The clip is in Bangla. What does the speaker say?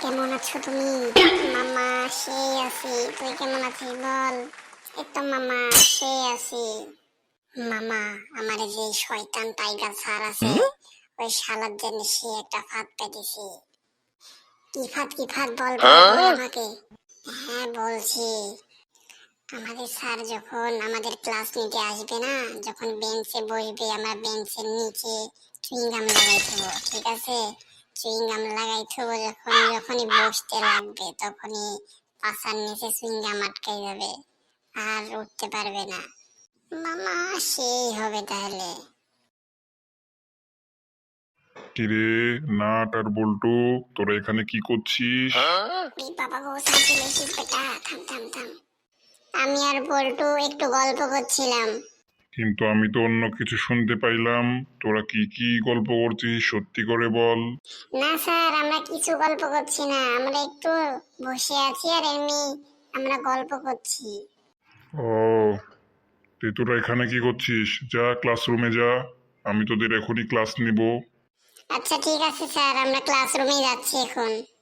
কেমন আছো তুমি? মামা সেই আছি। তুই কেমন আছিস বল? এই তো মামা সেই আছি। মামা আমার যে শয়তান টাইগার স্যার আছে ওই শালার জন্য সে একটা ফাঁদ পেতেছে। কি ফাঁদ কি ফাঁদ বল বল আমাকে? হ্যাঁ বলছি। আমাদের স্যার যখন আমাদের ক্লাস নিতে আসবে না যখন বেঞ্চে বসবে আমরা বেঞ্চের নিচে চুইংগাম লাগাই দেবো ঠিক আছে? চুইংগাম লাগাই যখন যখনই বসতে লাগবে তখনই পাশার নিচে চুইংগাম যাবে আর উঠতে পারবে না। মামা সেই হবে তাহলে। কিরে নাট আর বল্টু তোরা এখানে কি করছিস? এই বাবা গো সাইকেল বেটা থাম থাম থাম। আমি আর বল্টু একটু গল্প করছিলাম। কিন্তু আমি তো অন্য কিছু শুনতে পাইলাম। তোরা কি কি গল্প করছিস? সত্যি করে বল। না স্যার আমরা কিছু গল্প করছি না। আমরা একটু বসে আছি আর এমনি আমরা গল্প করছি। ও তুই তোরা এখানে কি করছিস? যা ক্লাসরুমে যা। আমি তোদের এখনই ক্লাস নিব। আচ্ছা ঠিক আছে স্যার আমরা ক্লাসরুমে যাচ্ছি এখন।